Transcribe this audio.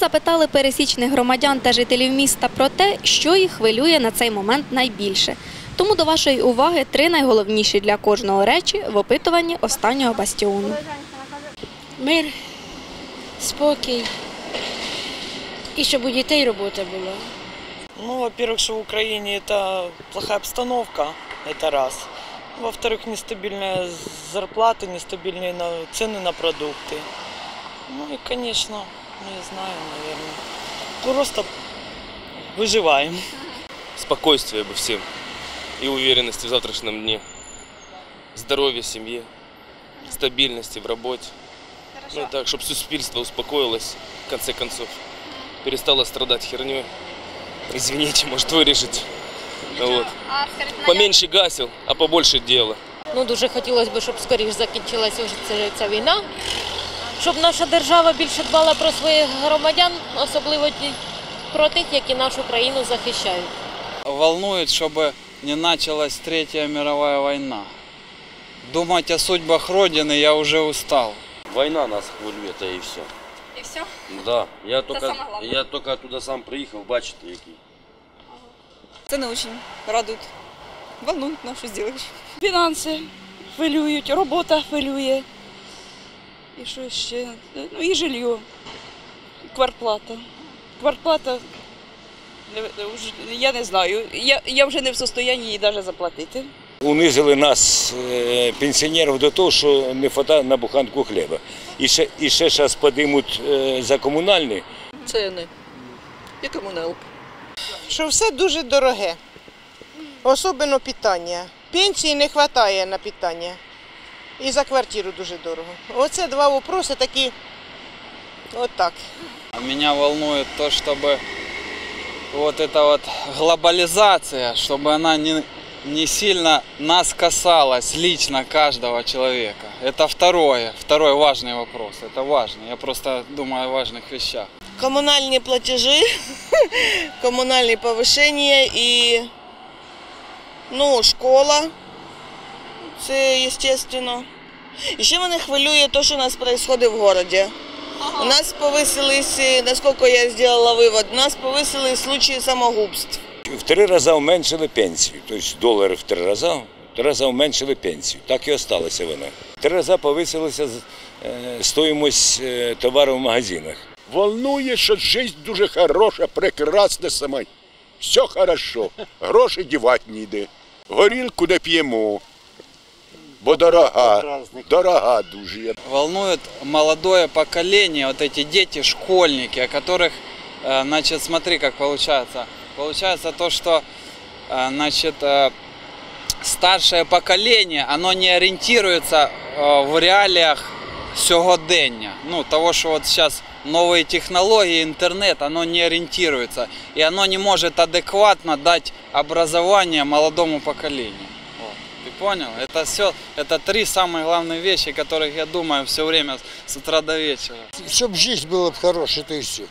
запитали пересічних громадян та жителів міста про те, що їх хвилює на цей момент найбільше. Тому до вашої уваги три найголовніші для кожного речі в опитуванні останнього бастіону. Мир, спокій. І щоб у дітей робота була. Ну, во-первых, что в Украине это плохая обстановка, это раз. Во-вторых, нестабильная зарплата, нестабильные на- цены на продукты. Ну и, конечно, не знаю, наверное, просто выживаем. спокойствия бы всем и уверенности в завтрашнем дне, здоровья семье, стабильности в работе. Ну и так, чтобы суспільство успокоилось, в конце концов, перестало страдать херней. Извините, может вырежете. Вот. Поменьше гасел, а побольше дела. Ну, дуже хотілося б, щоб скоріш закінчилася вже ця, ця війна, щоб наша держава більше дбала про своїх громадян, особливо ті, про тих, які нашу країну захищають. волнует, чтобы не началась Третья мировая война. Думать о судьбах Родины я уже устал. Война нас хвилює, та і все. І все? Да. Я тільки, я тільки туди сам приїхав, бачите, який. Це не дуже радують. Волнують, ну що зробиш. Фінанси хвилюють, робота хвилює. І що ще? Ну і жилье. Квартплата. Квартплата. Я не знаю. Я, я вже не в состоянні її навіть заплатити. Унизили нас, е, пенсіонерів, до того, що не вистачає на буханку хліба. І ще, і ще зараз подимуть е, за комунальні. Ціни. І комуналка. що все дуже дороге, особливо питання. Пенсії не вистачає на питання. І за квартиру дуже дорого. Оце два вопроси такі. От так. А меня волнует то, чтобы вот эта вот глобализация, чтобы она не, не сильно нас касалась лично каждого человека. Это второе, второй важный вопрос. Это важно. Я просто думаю о важных вещах. Комунальні платежі, комунальні повишення і ну, школа. Це звісно. І ще мене хвилює те, що у нас відбувається в місті. У нас повисились, е, наскільки я зробила вивод, у нас повисились случаї самогубств. В три рази зменшили пенсію. Тобто долари в три рази, в три рази зменшили пенсію. Так і осталася вона. В три рази повисилася е, стоїмость е, товару в магазинах. Волнує, що життя дуже хороша, прекрасна сама. Все хорошо. Гроші дівати ніде. Горілку не п'ємо. Бо дорога, дорога дуже. волнует молодое поколение, вот эти дети, школьники, о которых, э, значит, смотри, как получается. Получается то, что, э, значит, э, старшее поколение, оно не ориентируется в реалиях сьогодення. Ну, того, что вот сейчас новые технологии, интернет, оно не ориентируется. И оно не может адекватно дать образование молодому поколению. Вот. Ты понял? Это все, это три самые главные вещи, которых я думаю все время с утра до вечера. Щоб життя була б хороша, то і все.